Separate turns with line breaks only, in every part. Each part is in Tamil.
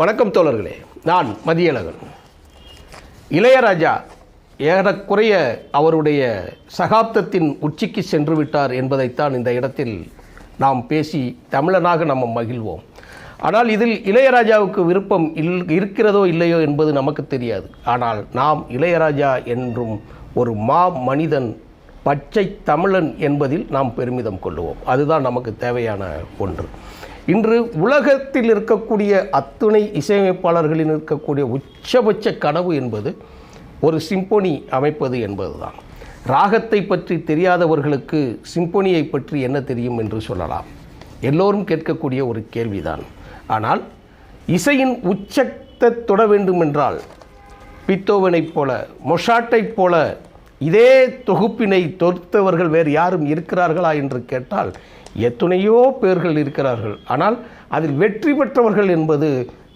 வணக்கம் தோழர்களே. நான் மதியழகன். இளையராஜா ஏறக்குறைய அவருடைய சகாப்தத்தின் உச்சிக்கு சென்று விட்டார் என்பதைத்தான் இந்த இடத்தில் நாம் பேசி தமிழனாக நம்ம மகிழ்வோம். ஆனால் இதில் இளையராஜாவுக்கு விருப்பம் இல் இருக்கிறதோ இல்லையோ என்பது நமக்கு தெரியாது. ஆனால் நாம் இளையராஜா என்றும் ஒரு மா மனிதன் பச்சை தமிழன் என்பதில் நாம் பெருமிதம் கொள்ளுவோம் அதுதான் நமக்கு தேவையான ஒன்று. இன்று உலகத்தில் இருக்கக்கூடிய அத்துணை இசையமைப்பாளர்களில் இருக்கக்கூடிய உச்சபட்ச கனவு என்பது ஒரு சிம்பொனி அமைப்பது என்பதுதான். ராகத்தை பற்றி தெரியாதவர்களுக்கு சிம்பொனியை பற்றி என்ன தெரியும் என்று சொல்லலாம். எல்லோரும் கேட்கக்கூடிய ஒரு கேள்விதான். ஆனால் இசையின் உச்சத்தை தொட வேண்டுமென்றால் பித்தோவனைப் போல மொஷாட்டைப் போல இதே தொகுப்பினை தொடுத்தவர்கள் வேறு யாரும் இருக்கிறார்களா என்று கேட்டால் எத்தனையோ பேர்கள் இருக்கிறார்கள். ஆனால் அதில் வெற்றி பெற்றவர்கள் என்பது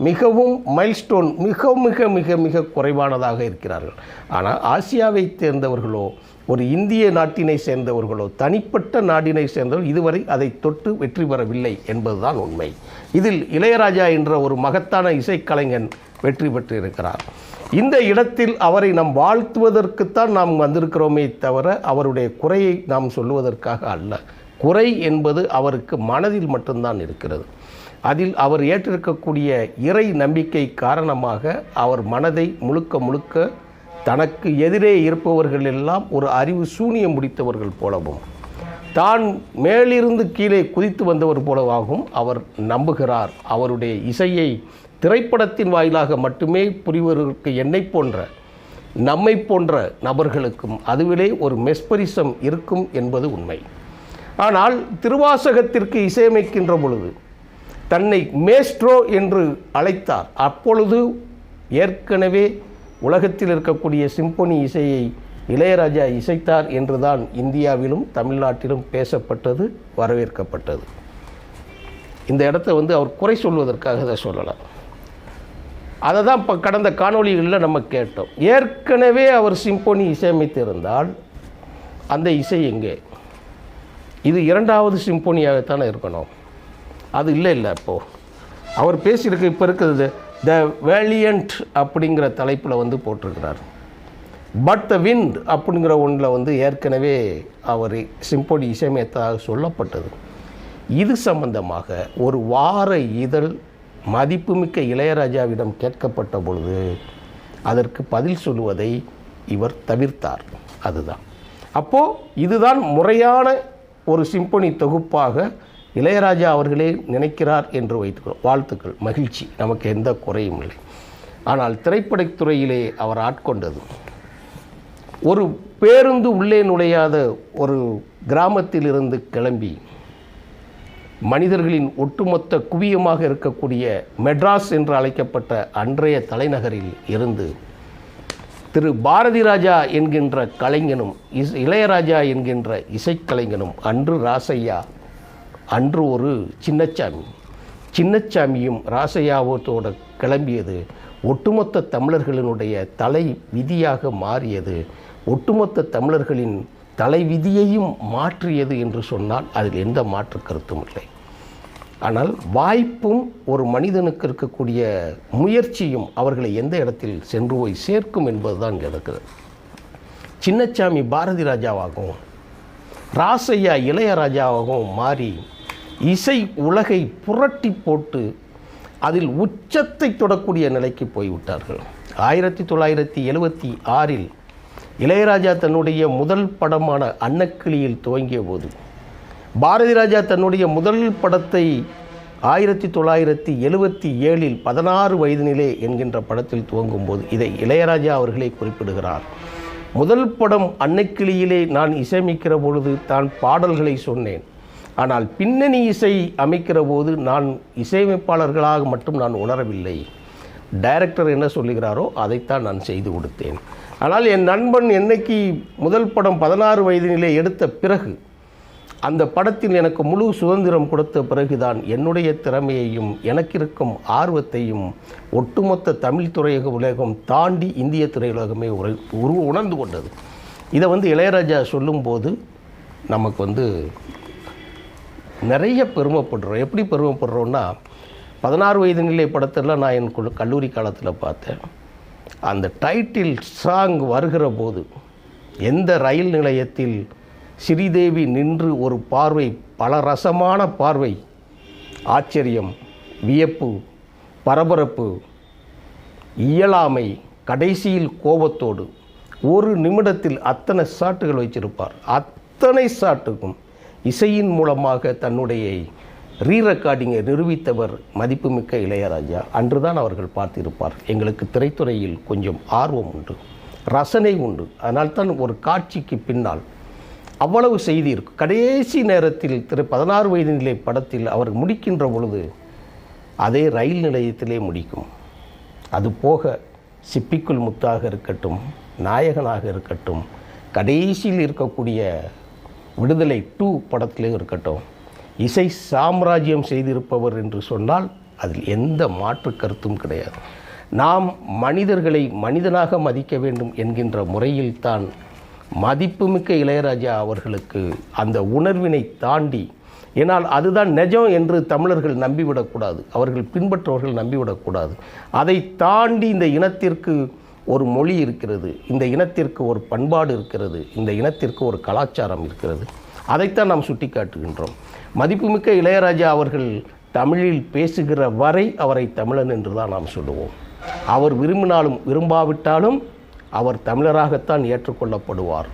மிகவும் மைல்ஸ்டோன் மிக மிக மிக மிக குறைவானதாக இருக்கிறார்கள். ஆனால் ஆசியாவை சேர்ந்தவர்களோ ஒரு இந்திய நாட்டினை சேர்ந்தவர்களோ தனிப்பட்ட நாட்டினை சேர்ந்தவர்கள் இதுவரை அதை தொட்டு வெற்றி பெறவில்லை என்பதுதான் உண்மை. இதில் இளையராஜா என்ற ஒரு மகத்தான இசைக்கலைஞன் வெற்றி பெற்றிருக்கிறார். இந்த இடத்தில் அவரை நாம் வாழ்த்துவதற்குத்தான் நாம் வந்திருக்கிறோமே தவிர அவருடைய குறையை நாம் சொல்லுவதற்காக அல்ல. குறை என்பது அவருக்கு மனதில் மட்டும்தான் இருக்கிறது. அதில் அவர் ஏற்றிருக்கக்கூடிய இறை நம்பிக்கை காரணமாக அவர் மனதை முழுக்க முழுக்க தனக்கு எதிரே இருப்பவர்கள் எல்லாம் ஒரு அறிவு சூனியம் முடித்தவர்கள் போலவும் தான் மேலிருந்து கீழே குதித்து வந்தவர் போலவாகவும் அவர் நம்புகிறார். அவருடைய இசையை திரைப்படத்தின் வாயிலாக மட்டுமே புரிவதற்கு என்னை போன்ற நம்மை போன்ற நபர்களுக்கும் அதுவிலே ஒரு மெஸ்பரிசம் இருக்கும் என்பது உண்மை. ஆனால் திருவாசகத்திற்கு இசையமைக்கின்ற பொழுது தன்னை மேஸ்ட்ரோ என்று அழைத்தார். அப்பொழுது ஏற்கனவே உலகத்தில் இருக்கக்கூடிய சிம்பொனி இசையை இளையராஜா இசைத்தார் என்றுதான் இந்தியாவிலும் தமிழ்நாட்டிலும் பேசப்பட்டது வரவேற்கப்பட்டது. இந்த இடத்த வந்து அவர் குறை சொல்வதற்காக அதை சொல்லலாம். அதை தான் இப்போ கடந்த காணொளிகளில் நம்ம கேட்டோம். ஏற்கனவே அவர் சிம்பொனி இசையமைத்திருந்தால் அந்த இசை எங்கே? இது இரண்டாவது சிம்போனியாகத்தானே இருக்கணும். அது இல்லை இல்லை இப்போது அவர் பேசியிருக்க இப்போ இருக்கிறது த வேலியண்ட் அப்படிங்கிற தலைப்பில் வந்து போட்டிருக்கிறார். பட் த விண்ட் அப்படிங்கிற ஒன்றில் வந்து ஏற்கனவே அவர் சிம்பொனி இசையமைத்ததாக சொல்லப்பட்டது. இது சம்பந்தமாக ஒரு வார இதழ் மதிப்புமிக்க இளையராஜாவிடம் கேட்கப்பட்ட பொழுது அதற்கு பதில் சொல்லுவதை இவர் தவிர்த்தார். அதுதான். அப்போது இதுதான் முறையான ஒரு சிம்பொனி தொகுப்பாக இளையராஜா அவர்களே நினைக்கிறார் என்று வைத்துக்கிறோம் வாழ்த்துக்கள். மகிழ்ச்சி. நமக்கு எந்த குறையும் இல்லை. ஆனால் திரைப்படத்துறையிலே அவர் ஆட்கொண்டது. ஒரு பேருந்து உள்ளே நுழையாத ஒரு கிராமத்திலிருந்து கிளம்பி மனிதர்களின் ஒட்டுமொத்த குவியமாக இருக்கக்கூடிய மெட்ராஸ் என்று அழைக்கப்பட்ட அன்றைய தலைநகரில் இருந்து திரு பாரதி ராஜா என்கின்ற கலைஞனும் இஸ் இளையராஜா என்கின்ற இசைக்கலைஞனும் அன்று ராசையா அன்று ஒரு சின்னச்சாமி. சின்னச்சாமியும் ராசையாவோத்தோட கிளம்பியது. ஒட்டுமொத்த தமிழர்களினுடைய தலை விதியாக மாறியது. ஒட்டுமொத்த தமிழர்களின் தலைவிதியையும் மாற்றியது என்று சொன்னால் அதில் எந்த மாற்று கருத்தும் இல்லை. ஆனால் வாய்ப்பும் ஒரு மனிதனுக்கு இருக்கக்கூடிய முயற்சியும் அவர்களை எந்த இடத்தில் சென்று போய் சேர்க்கும் என்பதுதான் இங்கே இருக்கிறது சின்னச்சாமி பாரதி ராஜாவாகவும் ராசையா இளையராஜாவாகவும் மாறி இசை உலகை புரட்டி போட்டு அதில் உச்சத்தை தொடக்கூடிய நிலைக்கு போய்விட்டார்கள் ஆயிரத்தி தொள்ளாயிரத்தி எழுவத்தி ஆறில் இளையராஜா தன்னுடைய முதல் படமான அன்னக்கிளியில் துவங்கிய போது பாரதி ராஜா தன்னுடைய முதல் படத்தை ஆயிரத்தி தொள்ளாயிரத்தி எழுவத்தி ஏழில் பதினாறு வயதினிலே என்கின்ற படத்தில் துவங்கும்போது இதை இளையராஜா அவர்களே குறிப்பிடுகிறார். முதல் படம் அன்னைக்கிளியிலே நான் இசையமைக்கிற பொழுது தான் பாடல்களை சொன்னேன். ஆனால் பின்னணி இசை அமைக்கிற போது நான் இசையமைப்பாளர்களாக மட்டும் நான் உணரவில்லை. டைரக்டர் என்ன சொல்லுகிறாரோ அதைத்தான் நான் செய்து கொடுத்தேன். ஆனால் என் நண்பன் என்னைக்கு முதல் படம் பதினாறு வயதினிலே எடுத்த பிறகு அந்த படத்தில் எனக்கு முழு சுதந்திரம் கொடுத்த பிறகுதான் என்னுடைய திறமையையும் எனக்கிருக்கும் ஆர்வத்தையும் ஒட்டுமொத்த தமிழ் திரையுலக உலகம் தாண்டி இந்திய திரையுலகமே உரு உணர்ந்து கொண்டது. இதை வந்து இளையராஜா சொல்லும்போது நமக்கு வந்து நிறைய பெருமைப்படுறோம். எப்படி பெருமைப்படுறோன்னா பதினாறு வயது நிலை படத்தில் நான் என் குழு- கல்லூரி காலத்தில் பார்த்தேன். அந்த டைட்டில் சாங் வருகிற போது எந்த ரயில் நிலையத்தில் ஸ்ரீதேவி நின்று ஒரு பார்வை பல ரசமான பார்வை. ஆச்சரியம் வியப்பு பரபரப்பு இயலாமை கடைசியில் கோபத்தோடு. ஒரு நிமிடத்தில் அத்தனை சாட்டுகள் வச்சிருப்பார் அத்தனை சாட்டுக்கும் இசையின் மூலமாக தன்னுடைய ரீ ரெக்கார்டிங்கை நிரூபித்தவர் மதிப்புமிக்க இளையராஜா. அன்றுதான் அவர்கள் பார்த்திருப்பார். எங்களுக்கு திரைத்துறையில் கொஞ்சம் ஆர்வம் உண்டு ரசனை உண்டு. அதனால்தான் ஒரு காட்சிக்கு பின்னால் அவ்வளவு செய்தி இருக்கும் கடைசி நேரத்தில் திரு பதினாறு வயது நிலை படத்தில் அவர் முடிக்கின்ற பொழுது அதே ரயில் நிலையத்திலே முடிக்கும். அது போக சிப்பிக்குள் முத்தாக இருக்கட்டும் நாயகனாக இருக்கட்டும் கடைசியில் இருக்கக்கூடிய விடுதலை டூ படத்திலே இருக்கட்டும் இசை சாம்ராஜ்யம் செய்திருப்பவர் என்று சொன்னால் அதில் எந்த மாற்று கருத்தும் கிடையாது. நாம் மனிதர்களை மனிதனாக மதிக்க வேண்டும் என்கின்ற முறையில்தான் மதிப்புமிக்க இளையராஜா அவர்களுக்கு அந்த உணர்வினை தாண்டி ஏனால் அதுதான் நிஜம் என்று தமிழர்கள் நம்பிவிடக்கூடாது அவர்கள் பின்பற்றவர்கள் நம்பிவிடக்கூடாது. அதை தாண்டி இந்த இனத்திற்கு ஒரு மொழி இருக்கிறது இந்த இனத்திற்கு ஒரு பண்பாடு இருக்கிறது இந்த இனத்திற்கு ஒரு கலாச்சாரம் இருக்கிறது. அதைத்தான் நாம் சுட்டிக்காட்டுகின்றோம். மதிப்புமிக்க இளையராஜா அவர்கள் தமிழில் பேசுகிற வரை அவரை தமிழன் என்று தான் நாம் சொல்லுவோம். அவர் விரும்பினாலும் விரும்பாவிட்டாலும் அவர் தமிழராகத்தான் ஏற்றுக்கொள்ளப்படுவார்.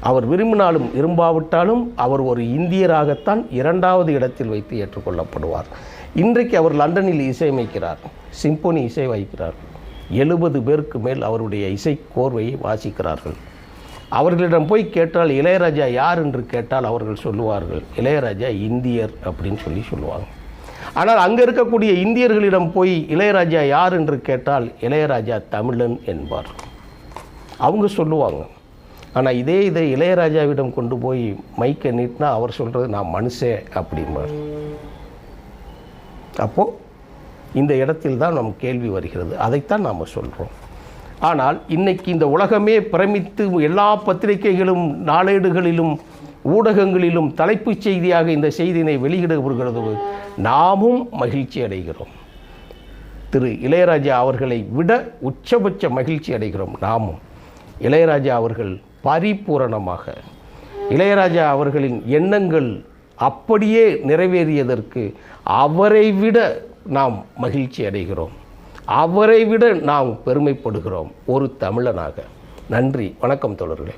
அவர் விரும்பினாலும் விரும்பாவிட்டாலும் அவர் ஒரு இந்தியராகத்தான் இரண்டாவது இடத்தில் வைத்து ஏற்றுக்கொள்ளப்படுவார். இன்றைக்கு அவர் லண்டனில் இசையமைக்கிறார். சிம்போனி இசை வாய்க்கிறார். எழுபது பேருக்கு மேல் அவருடைய இசை கோர்வையை வாசிக்கிறார்கள். அவர்களிடம் போய் கேட்டால் இளையராஜா யார்? என்று கேட்டால் அவர்கள் சொல்லுவார்கள் இளையராஜா இந்தியர் அப்படின்னு சொல்லி சொல்லுவாங்க. ஆனால் அங்கே இருக்கக்கூடிய இந்தியர்களிடம் போய் இளையராஜா யார்? என்று கேட்டால் இளையராஜா தமிழன் என்பார். அவங்க சொல்லுவாங்க. ஆனால் இதே இதை இளையராஜாவிடம் கொண்டு போய் மைக்கை நீட்டினா அவர் சொல்கிறது நான் மனுஷன் அப்படிம்பார். அப்போது இந்த இடத்தில் தான் நம் கேள்வி வருகிறது. அதைத்தான் நாம் சொல்கிறோம் ஆனால் இன்னைக்கு இந்த உலகமே பிரமித்து எல்லா பத்திரிகைகளும் நாளேடுகளிலும் ஊடகங்களிலும் தலைப்புச் செய்தியாக இந்த செய்தியினை வெளியிடப்படுகிறது. நாமும் மகிழ்ச்சி அடைகிறோம். திரு இளையராஜா அவர்களை விட உச்சபட்ச மகிழ்ச்சி அடைகிறோம் நாமும். இளையராஜா அவர்கள் பரிபூரணமாக. இளையராஜா அவர்களின் எண்ணங்கள் அப்படியே நிறைவேறியதற்கு அவரை விட நாம் மகிழ்ச்சி அடைகிறோம். அவரை விட நாம் பெருமைப்படுகிறோம் ஒரு தமிழனாக. நன்றி. வணக்கம் தொடர்களே